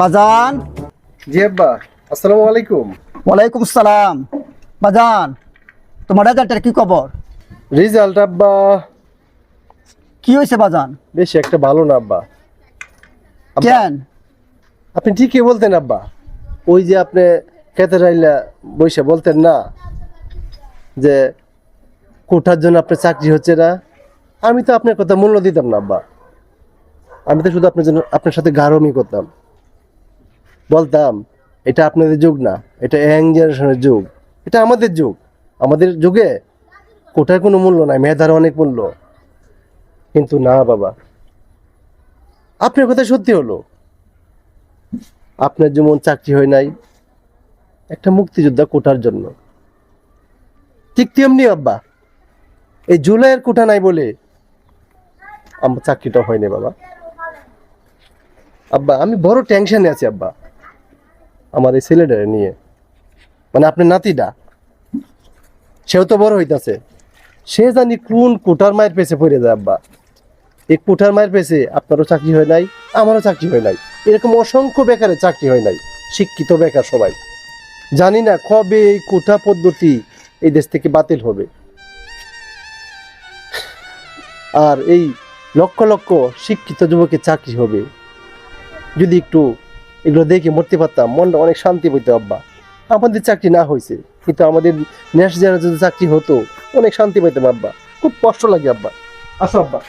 বাজান। জি আব্বা আসসালামু আলাইকুম। ওয়ালাইকুম সালাম বাজান তোমার রেজাল্টের কি খবর? রেজাল্ট আব্বা কি হয়েছে বাজান? বেশ একটা ভালো না আব্বা। কেন? আপনি ঠিকই বলতেন আব্বা। ওই যে আপনি খেতে রাইলা বসে বলতেন না যে কোঠার জন্য আপনার চাকরি হচ্ছে না। আমি তো আপনার কথা মূল্য দিতাম না আব্বা। আমি তো শুধু আপনার জন্য আপনার সাথে গারমি করতাম। বলতাম, এটা আপনাদের যুগ না, এটা ইয়াং জেনারেশনের যুগ। এটা আমাদের যুগ। আমাদের যুগে কোটার কোনো মূল্য নাই, মেধার অনেক মূল্য। কিন্তু না, বাবা। আপনার কথা সত্যি হলো। আপনার যেমন চাকরি হয় নাই, একটা মুক্তিযোদ্ধা কোটার জন্য। ঠিক তেমনি, আব্বা, এই জুলাইয়ের কোটা নাই বলে আমার চাকরিটা হয়নি, বাবা। আব্বা, আমি বড় টেনশনে আছি, আব্বা। আমার এই ছেলেটারে নিয়ে। মানে আপনার নাতিটা। সেও তো বড় হইতাছে। সে জানি কোন কোটার মায়ের পেছে পড়ে যায়, আব্বা। এই কোঠার মায়ের পেছে আপনারও চাকরি হয় নাই, আমারও চাকরি হয় নাই। এরকম অসংখ্য বেকারের চাকরি হয় নাই, শিক্ষিত বেকার সবাই। জানি না কবে এই কোঠা পদ্ধতি এই দেশ থেকে বাতিল হবে। আর এই লক্ষ লক্ষ শিক্ষিত যুবকের চাকরি হবে। যদি একটু এগুলো দেখে মরতে পারতাম। মনটা অনেক শান্তি পেত, আব্বা। আমাদের চাকরি না হয়েছে কিন্তু আমাদের নেক্সট যারা যদি চাকরি হতো, অনেক শান্তি পেতাম, আব্বা। খুব কষ্ট লাগে, আব্বা। আসো আব্বা।